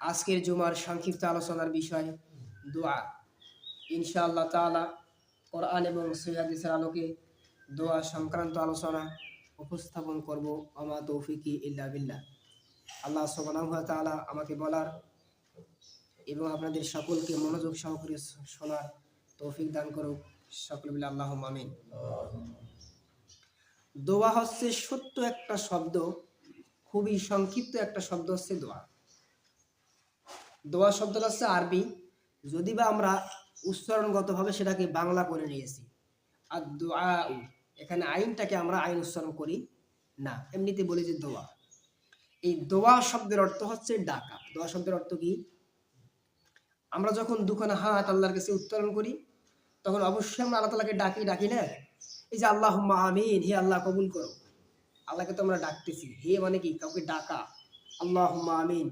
আজকের জুমার সংক্ষিপ্ত আলোচনার বিষয় দোয়া। ইনশাআল্লাহ তাআলা কোরআন এবং সৈহাদিসের আলোকে দোয়া সংক্রান্ত আলোচনা উপস্থাপন করব। আমা তৌফিকি ইল্লা বিল্লাহ। আল্লাহ সুবহানাহু ওয়া তাআলা আমাকে বলার এবং আপনাদের সকলকে মনোযোগ সহকারে শোনার তৌফিক দান করুক। সকল বিল্লাহ আল্লাহ আমিন। দোয়া হচ্ছে সত্য একটা শব্দ, খুবই সংক্ষিপ্ত একটা শব্দ হচ্ছে দোয়া। দোয়া শব্দটা হচ্ছে আরবি। যদি বা আমরা উচ্চারণগতভাবে সেটাকে বাংলা করে নিয়েছি। আর দোয়া, এখানে আইনটাকে আমরা আইন উচ্চারণ করি না। এমনিতে বলি যে দোয়া। এই দোয়া শব্দের অর্থ হচ্ছে ডাকা দোয়া শব্দের অর্থ কি? আমরা যখন দুখানা হাত আল্লাহর কাছে উত্তোলন করি, তখন অবশ্যই আমরা আল্লাহ তালাকে ডাকি ডাকি না? এই যে আল্লাহ আমিন, হে আল্লাহ কবুল করো। আল্লাহকে তো আমরা ডাকতেছি। হে মানে কি? কাউকে ডাকা। আল্লাহ আমিন।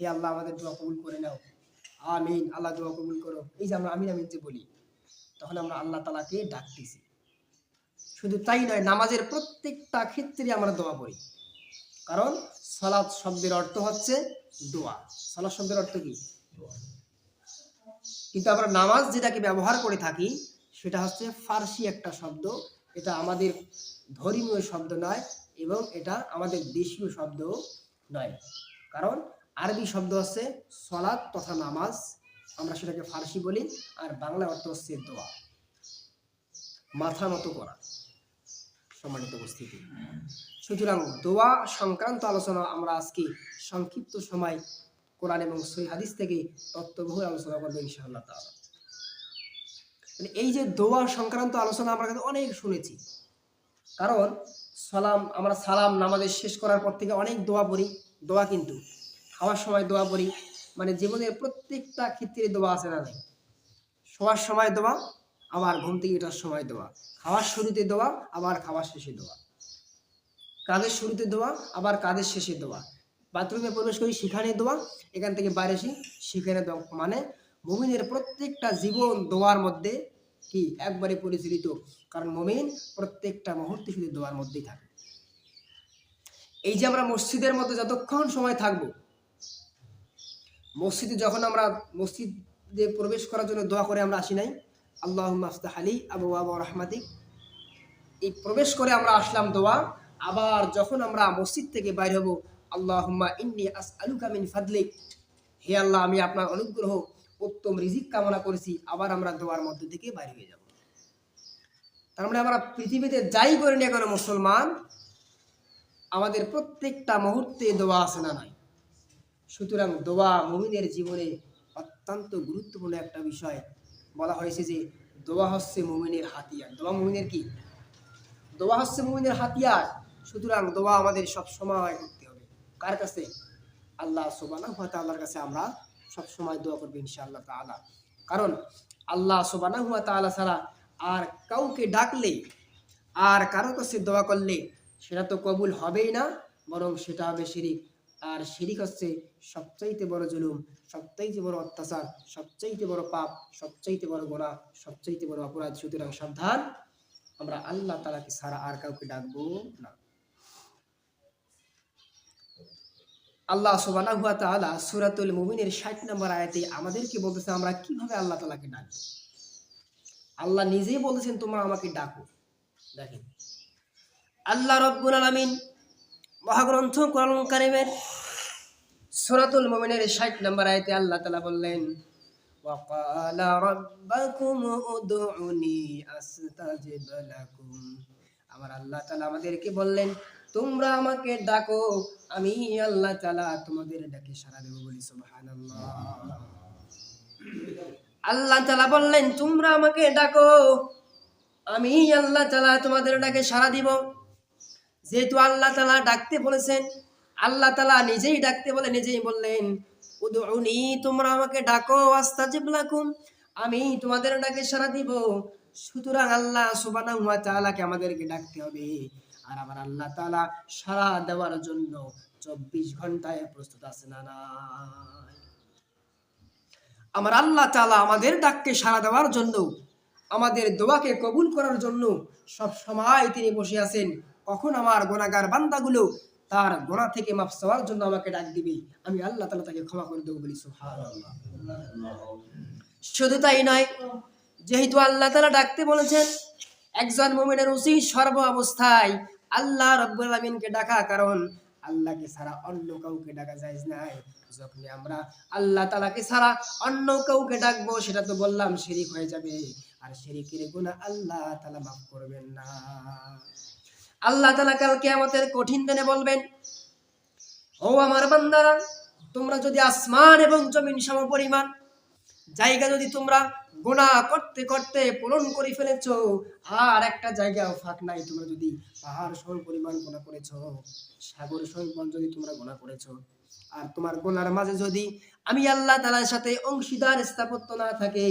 হে আল্লাহ, আমাদের দোয়া কবুল করে নাও। আমিন, আল্লাহ দোয়া কবুল করো। এই যে আমরা আমিন আমিন যে বলি, তখন আমরা আল্লাহ তালাকে ডাকতেছি। শুধু তাই নয়, নামাজের প্রত্যেকটা ক্ষেত্রে আমরা দোয়া পড়ি। কারণ সালাদ শব্দের অর্থ হচ্ছে দোয়া। সালাদ শব্দের অর্থ কি? কিন্তু আমরা নামাজ যেটাকে ব্যবহার করে থাকি, সেটা হচ্ছে ফার্সি একটা শব্দ। এটা আমাদের ধর্মীয় শব্দ নয় এবং এটা আমাদের দেশীয় শব্দ নয়। কারণ আরবি শব্দ হচ্ছে সলাদ তথা নামাজ। আমরা সেটাকে ফার্সি বলি, আর বাংলা অর্থ হচ্ছে দোয়া। মাথা মতো করা। সম্মানিত উপস্থিতি। সুতরাং দোয়া সংক্রান্ত আলোচনা আমরা আজকে সংক্ষিপ্ত সময় কোরআন এবং সই হাদিস থেকে তত্ত্ববহুল আলোচনা করব ইনশাআল্লাহ মানে এই যে দোয়া সংক্রান্ত আলোচনা আমরা কিন্তু অনেক শুনেছি। কারণ সালাম, আমরা সালাম নামাজের শেষ করার পর থেকে অনেক দোয়া পড়ি, দোয়া কিন্তু খাওয়ার সময় দোয়া পড়ি মানে জীবনের প্রত্যেকটা ক্ষেত্রে দোয়া আছে না নাই? শোয়ার সময় দোয়া, আবার ঘুম থেকে ওঠার সময় দোয়া। খাওয়ার শুরুতে দোয়া, আবার খাওয়ার শেষে দোয়া। কাজের শুরুতে দোয়া, আবার কাজের শেষে দোয়া। বাথরুমে প্রবেশ করি, সেখানে দোয়া, এখান থেকে বাইরে আসি, সেখানে দোয়া। মানে মমিনের প্রত্যেকটা জীবন দোয়ার মধ্যে কি? একবারে পরিচালিত। কারণ মমিন প্রত্যেকটা মুহূর্তে শুধু দোয়ার মধ্যেই থাকে। এই যে আমরা মসজিদের মধ্যে যতক্ষণ সময় থাকব মসজিদে যখন আমরা মসজিদে প্রবেশ করার জন্য দোয়া করে আমরা আসি নাই আল্লাহ মাফতাহ আলী আবু আবু রহমাতিক। এই প্রবেশ করে আমরা আসলাম দোয়া, আবার যখন আমরা মসজিদ থেকে বাইর হব, আল্লাহুম্মা ইন্নি আস আলুকা মিন ফাদলিক হে আল্লাহ, আমি আপনার অনুগ্রহ, উত্তম রিজিক কামনা করেছি, আবার আমরা দোয়ার মধ্যে থেকে বাইরে হয়ে যাব। তার মানে আমরা পৃথিবীতে যাই করি না কেন, মুসলমান, আমাদের প্রত্যেকটা মুহূর্তে দোয়া আছে না নাই? সুতরাং দোয়া মুমিনের জীবনে অত্যন্ত গুরুত্বপূর্ণ একটা বিষয়। বলা হয়েছে যে, দোয়া হচ্ছে মুমিনের হাতিয়ার। দোয়া মুমিনের কি? দোয়া হচ্ছে মুমিনের হাতিয়ার। সুতরাং দোয়া আমাদের সব সময় করতে হবে। কার কাছে? আল্লাহ সুবানা হুয়া তাল্লাহর কাছে আমরা সব সময় দোয়া করব ইনশাআল্লাহ তাআলা। কারণ আল্লাহ সুবানা হুয়া তাআলা ছাড়া আর কাউকে ডাকলে, আর কারও কাছে দোয়া করলে, সেটা তো কবুল হবেই না, বরং সেটা হবে শিরিক। আর শিরিক হচ্ছে সবচাইতে বড় জুলুম, সবচাইতে বড় অত্যাচার, সবচাইতে বড় পাপ, সবচাইতে বড় গোনা, সবচাইতে বড় অপরাধ। সুতরাং সাবধান, আমরা আল্লাহ তালাকে ছাড়া আর কাউকে ডাকবো না। আল্লাহ সুবহানাহু ওয়া তাআলা সূরাতুল মুমিনের 60 নম্বর আয়াতে আমাদেরকে বলতেছে, আমরা কীভাবে আল্লাহ তালাকে ডাকবো? আল্লাহ নিজেই বলেছেন তোমরা আমাকে ডাকো। দেখেন, আল্লাহ রব্বুল আলামিন মহাগ্রন্থ কোরআন কারিমের সূরাতুল মুমিনের 60 নম্বর আয়াতে আল্লাহ তাআলা বললেন وقال ربكم ادعوني استجب لكم আমার আল্লাহ তাআলা আমাদেরকে বললেন তোমরা আমাকে ডাকো আমি আল্লাহ তাআলা তোমাদের ডাকে সাড়া দেব বলি সুবহানাল্লাহ আল্লাহ তাআলা বললেন তোমরা আমাকে ডাকো আমি আল্লাহ তাআলা তোমাদের ডাকে সাড়া দিব যেহেতু আল্লাহ তাআলা ডাকতে বলেছেন, আল্লাহ তাআলা নিজেই ডাকতে বলে, নিজেই বললেন, উদউনি, তোমরা আমাকে ডাকো, আস্তাজিব লাকুম, আমি তোমাদের ডাকে সাড়া দিব। সুতরাং আল্লাহ সুবহানাহু ওয়া তাআলাকে আমাদেরকে ডাকতে হবে। আর আমার আল্লাহ তাআলা সাড়া দেওয়ার জন্য চব্বিশ ঘন্টায় প্রস্তুত আছে না আমার আল্লাহ তালা আমাদের ডাককে সাড়া দেওয়ার জন্য, আমাদের দোয়াকে কবুল করার জন্য সব সময় তিনি বসে আছেন। কখন আমার গোনাগার বান্দাগুলো তার গোনা থেকে মাফ চাওয়ার জন্য আমাকে ডাক দিবে? আমি আল্লাহ তালা তাকে ক্ষমা করে দেবো বলি শুধু তাই নয়, যেহেতু আল্লাহ তালা ডাকতে বলেছেন, একজন মুমিনের উচিত সর্ব অবস্থায় আল্লাহ রব্বুল আলমিনকে ডাকা, কারণ আল্লাহকে ছাড়া অন্য কাউকে ডাকা যায় নাই। যখন আমরা আল্লাহ তালাকে ছাড়া অন্য কাউকে ডাকবো, সেটা তো বললাম, শিরিক হয়ে যাবে। আর শিরিকের গুণা আল্লাহ তালা মাফ করবেন না। আল্লাহ তালা কালকে আমাদের কঠিন দিনে বলবেন, ও আমার বান্দারা, তোমরা যদি আসমান এবং জমিন সম পরিমাণ জায়গা যদি তোমরা গোনা করতে করতে পূরণ করে ফেলেছো, আর একটা জায়গাও ফাঁক নাই, তোমরা যদি পাহাড় সম পরিমাণ গোনা করেছ, সাগর সম যদি তোমরা গোনা করেছ, আর তোমার গোনার মাঝে যদি আমি আল্লাহ তালার সাথে অংশীদার স্থাপত্য না থাকে,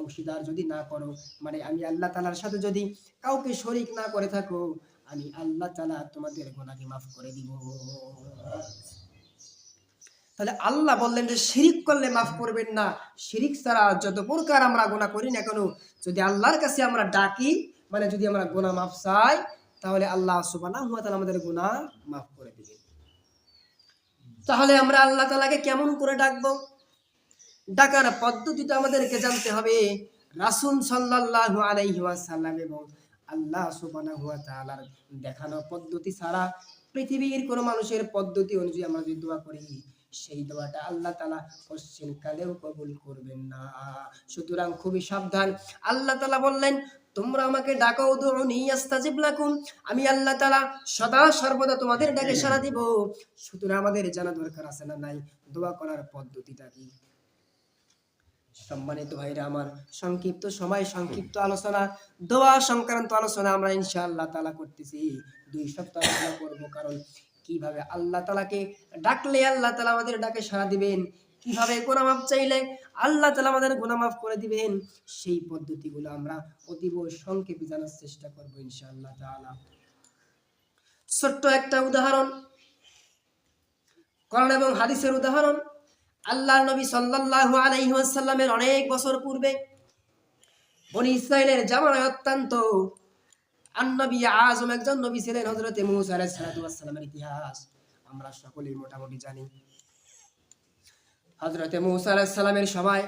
অংশীদার যদি না করো মানে আমি আল্লাহ তালার সাথে যদি কাউকে শরিক না করে থাকো আমি আল্লাহ তালা তোমাদের গোনাকে মাফ করে দিব। তাহলে আল্লাহ বললেন যে, শিরিক করলে মাফ করবেন না। শিরিক ছাড়া যত প্রকার আমরা গোনা করি না কেন, যদি আল্লাহর কাছে আমরা ডাকি মানে যদি আমরা গোনা মাফ চাই, তাহলে আল্লাহ সুবানা আমাদের গোনা মাফ করে দিবেন তাহলে আমরা আল্লাহ তালাকে কেমন করে ডাকবো? ডাকার পদ্ধতি তো আমাদেরকে জানতে হবে। রাসুল সাল্লাহ আলাইহি ওয়াসাল্লাম এবং আল্লাহ সুবহানাহু ওয়া তাআলার দেখানো পদ্ধতি ছাড়া পৃথিবীর কোনো মানুষের পদ্ধতি অনুযায়ী আমরা যদি দোয়া করি, সেই দোয়াটা আল্লাহ তালা পশ্চিম কালেও কবুল করবেন না। সুতরাং খুবই সাবধান। আল্লাহ তালা বললেন, তোমরা আমাকে ডাকাও দুনি আস্তাজিব লাকুম। আমি আল্লাহ তালা সদা সর্বদা তোমাদের ডাকে সাড়া দিব। সুতরাং আমাদের জানা দরকার আছে না নাই? দোয়া করার পদ্ধতিটা কি? সম্মানিত ভাইরা, আমার সংক্ষিপ্ত সময়, সংক্ষিপ্ত আলোচনা, দোয়া, সংক্রান্ত আলোচনা আমরা ইনশাআল্লাহ তালা করতেছি। দুই সপ্তাহ আলোচনা করব, কারণ কীভাবে আল্লাহ তালাকে ডাকলে আল্লাহ তালা আমাদের ডাকে সাড়া দিবেন, কীভাবে গোনা মাফ চাইলে আল্লাহ তালা আমাদের গোনা মাফ করে দিবেন, সেই পদ্ধতিগুলো আমরা অতীব সংক্ষেপে জানার চেষ্টা করব ইনশাআল্লাহ তাআলা। ছোট্ট একটা উদাহরণ করণ এবং হাদিসের উদাহরণ। আল্লাহ নবী সাল্লাল্লাহু আলাইহি ওয়াসাল্লামের অনেক বছর পূর্বে বনি ইসরায়েলের জামানায় অত্যন্ত আন্নবী আজম একজন নবী ছিলেন সালামের ইতিহাস। আমরা সকলেই মোটামুটি জানি। সময়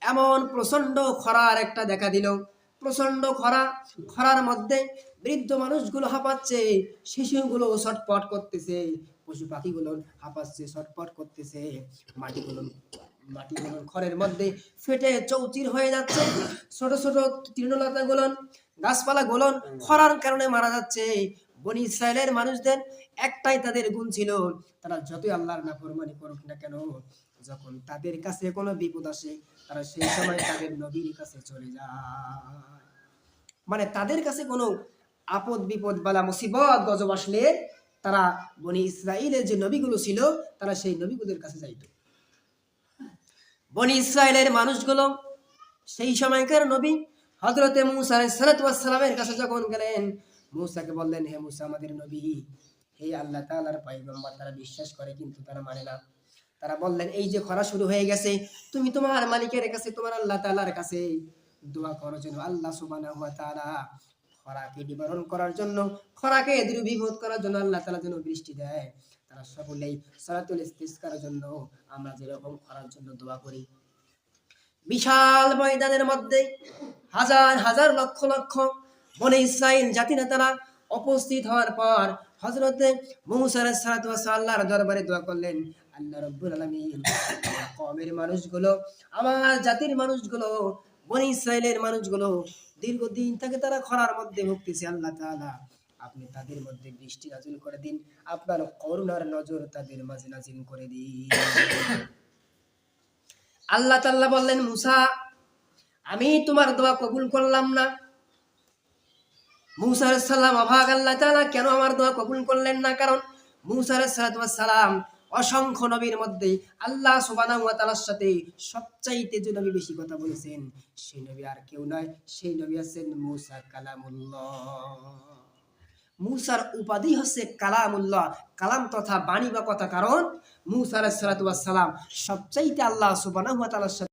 এমন প্রচণ্ড খরার একটা দেখা দিল। প্রচণ্ড খরা, খরার মধ্যে বৃদ্ধ মানুষগুলো হাঁপাচ্ছে, শিশুগুলো ছটপট করতেছে পশু পাখিগুলো হাঁপাচ্ছে ছটপট করতেছে মাটিগুলো মাটিগুলো খড়ের মধ্যে ফেটে চৌচির হয়ে যাচ্ছে। ছোট ছোট তৃণলতা গুলন গাছপালা গুলন খরার কারণে মারা যাচ্ছে। বনি ইসরায়েলের মানুষদের একটাই তাদের গুণ ছিল, তারা যতই আল্লাহর না নাফরমানি করুক না কেন, যখন তাদের কাছে কোনো বিপদ আসে, তারা সেই সময় তাদের নবীর কাছে চলে যায়। মানে তাদের কাছে কোনো আপদ বিপদ বালা মুসিবত, গজব আসলে তারা বনি ইসরায়েলের যে নবীগুলো ছিল, তারা সেই নবীগুলোর কাছে যাইত। বনি ইসরায়েলের মানুষগুলো সেই সময়কার নবী হজরতে মুসা সালামের কাছে যখন গেলেন, মুসাকে বললেন, হে মুসা, আমাদের নবী। হে আল্লাহ তাআলার পয়গম্বর, তারা বিশ্বাস করে কিন্তু তারা মানে না। তারা বললেন, এই যে খরা শুরু হয়ে গেছে, তুমি তোমার মালিকের কাছে, তোমার আল্লাহ তাআলার কাছে দোয়া করো জন্য আল্লাহ সুবহানাহু ওয়া তাআলা খরাকে নিবারণ করার জন্য, খরাকে দূরীভূত করার জন্য আল্লাহ তাআলা যেন বৃষ্টি দেয়। তারা সকলেই সালাতুল ইস্তিসকার জন্য আমরা যেরকম খরার জন্য দোয়া করি। বিশাল ময়দানের মধ্যে হাজার হাজার লক্ষ লক্ষ বনে ইসরাইল জাতি নেতারা উপস্থিত হওয়ার পর হজরতে মৌসার আল্লাহর দরবারে দোয়া করলেন, আল্লাহ রব্বুল আলামিন কমের মানুষগুলো, আমার জাতির মানুষগুলো, বনি ইসরায়েলের মানুষগুলো দীর্ঘদিন থেকে তারা খরার মধ্যে ভুগতেছে, আল্লাহ তাআলা। আপনি তাদের মধ্যে বৃষ্টি নাজিল করে দিন, আপনার করুণার নজর তাদের মাঝে নাজিল করে দিন। আল্লাহ তাল্লাহ বললেন, মুসা, আমি তোমার দোয়া কবুল করলাম না। মুসা সাল্লাম অভাগ আল্লাহ তাআলা কেন আমার দোয়া কবুল করলেন না? কারণ মুসা সালাম অসংখ্য নবীর মধ্যে আল্লাহ সুবানার সাথে সবচাইতে যে নবী বেশি কথা বলেছেন, সেই নবী আর কেউ নয়, সেই নবী আছেন মুসা কালামুল্লাহ। মুসার উপাধি হচ্ছে কালামুল্লাহ। কালাম তথা বাণী বা কথা কারণ মুসা ওয়াস সালাম সবচাইতে আল্লাহ সুবানা ওয়া তালার সাথে